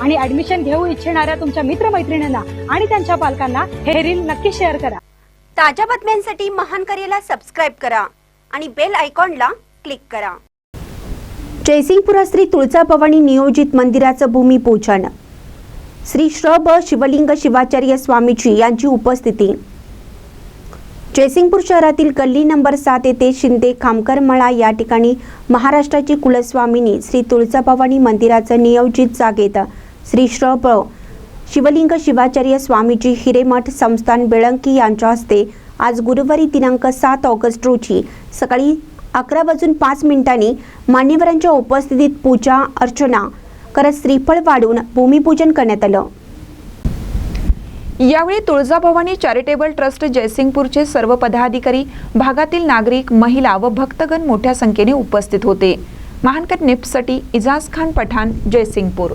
आणि ऍडमिशन घेऊ इच्छिणाऱ्या तुमच्या मित्रमैत्रिणींना आणि त्यांच्या पालकांना हे रील नक्की शेअर करा. ताज्या बातम्यांसाठी महान करेला सबस्क्राईब करा आणि बेल आयकॉनला क्लिक करा. जयसिंगपुरा श्री तुळजाभवानी नियोजित मंदिराचं भूमिपूजन श्री श्र ब शिवलिंग शिवाचार्य स्वामीजी यांची उपस्थिती. जयसिंगपूर शहरातील गल्ली नंबर सात येथे शिंदे खामकर मळा या ठिकाणी महाराष्ट्राची कुलस्वामिनी श्री तुळजाभवानी मंदिराचं नियोजित जागेत श्री श्र शिवलिंग शिवाचार्य स्वामीजी हिरेमठ संस्थान बेळंकी यांच्या हस्ते आज गुरुवारी दिनांक सात ऑगस्ट रोजी सकाळी अकरा वाजून पाच मिनिटांनी मान्यवरांच्या उपस्थितीत पूजा अर्चना करत श्रीफळ वाढून भूमिपूजन करण्यात आलं. यावेळी तुळजाभवानी चॅरिटेबल ट्रस्ट जयसिंगपूरचे सर्व पदाधिकारी भागातील नागरिक महिला व भक्तगण मोठ्या संख्येने उपस्थित होते. महानकर निप्ससाठी इजाज खान पठाण जयसिंगपूर.